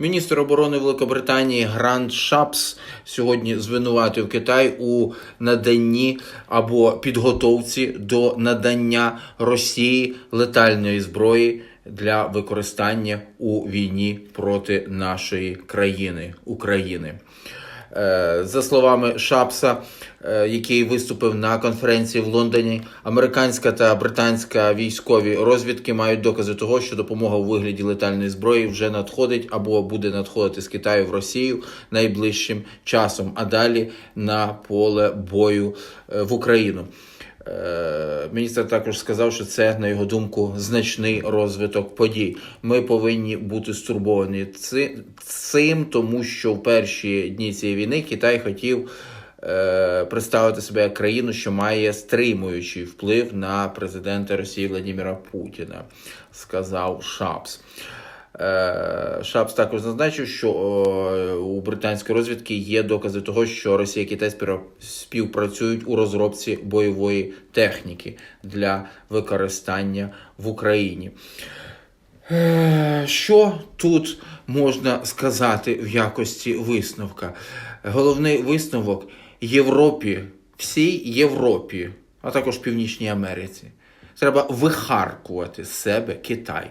Міністр оборони Великобританії Грант Шапс сьогодні звинуватив Китай у наданні або підготовці до надання Росії летальної зброї для використання у війні проти нашої країни України. Е, За словами Шапса, е, який виступив на конференції в Лондоні, американська та британська військові розвідки мають докази того, що допомога у вигляді летальної зброї вже надходить або буде надходити з Китаю в Росію найближчим часом, а далі на поле бою е, в Україну. Е, Міністр також сказав, що це, на його думку, значний розвиток подій. Ми повинні бути стурбовані цим, тому що в перші дні цієї війни Китай хотів е, представити себе як країну, що має стримуючий вплив на президента Росії Владимира Путіна, сказав Шапс. Е, Шапс також зазначив, що е, у британської розвідки є докази того, що Росія і Китай співпрацюють у розробці бойової техніки для використання в Україні. Е, Що тут можна сказати в якості висновка? Головний висновок Європі, всій Європі, а також Північній Америці. Треба вихаркувати себе Китай.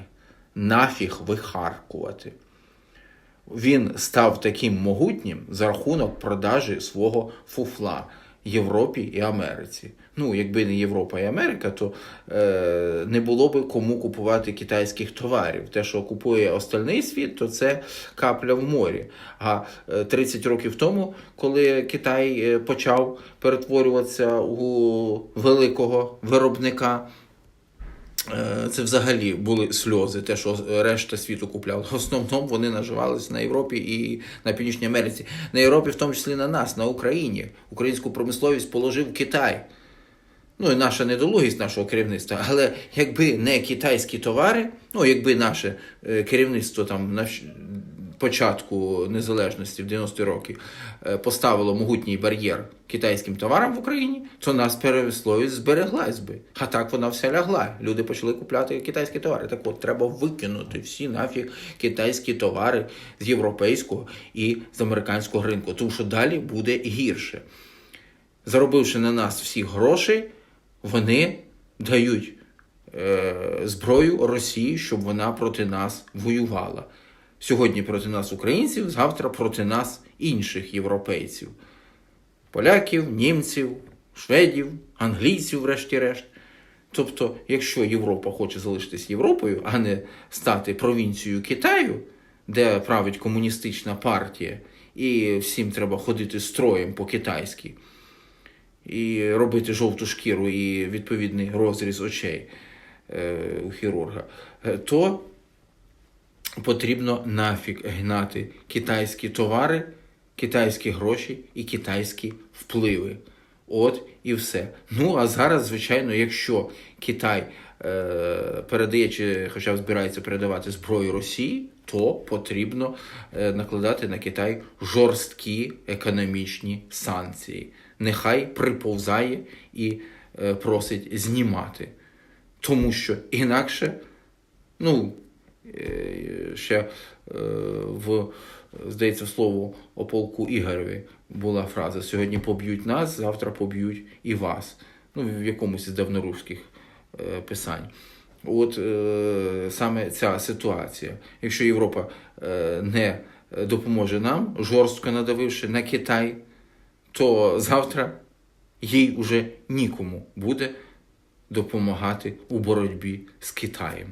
Нафіг вихаркувати. Він став таким могутнім за рахунок продажі свого фуфла Європі і Америці. Ну, якби не Європа і Америка, то е, не було би кому купувати китайських товарів. Те, що купує остальний світ, то це капля в морі. А е, 30 років тому, коли Китай е, почав перетворюватися у великого виробника. Е, Це взагалі були сльози, те, що решта світу купляла. В основному вони наживалися на Європі і на Північній Америці. На Європі, в тому числі на нас, на Україні. Українську промисловість положив Китай. Ну і наша недолугість нашого керівництва. Але якби не китайські товари, ну якби наше е, керівництво там початку незалежності в 90-ті роки е, поставило могутній бар'єр китайським товарам в Україні, то нас перемисловість збереглась би. А так вона вся лягла. Люди почали купляти китайські товари. Так от треба викинути всі нафіг китайські товари з європейського і з американського ринку, тому що далі буде гірше заробивши на нас всі гроші, вони дають е, зброю Росії, щоб вона проти нас воювала. Сьогодні проти нас українців, завтра проти нас інших європейців. Поляків, німців, шведів, англійців, врешті-решт. Тобто, якщо Європа хоче залишитись Європою, а не стати провінцією Китаю, де править комуністична партія, і всім треба ходити строєм по-китайськи, і робити жовту шкіру і відповідний розріз очей е, у хірурга, е, то потрібно нафіг гнати китайські товари, китайські гроші і китайські впливи. От і все. Ну а зараз, звичайно, якщо Китай е, передає чи хоча б збирається передавати зброю Росії, то потрібно е, накладати на Китай жорсткі економічні санкції. Нехай приповзає і е, просить знімати. Тому що інакше, ну, ще е, в, здається, слово о полку Ігореві була фраза: сьогодні поб'ють нас, завтра поб'ють і вас. Ну, в якомусь із давноруських е, писань. От е, саме ця ситуація. Якщо Європа е, не допоможе нам, жорстко надавивши на Китай, то завтра їй уже нікому буде допомагати у боротьбі з Китаєм.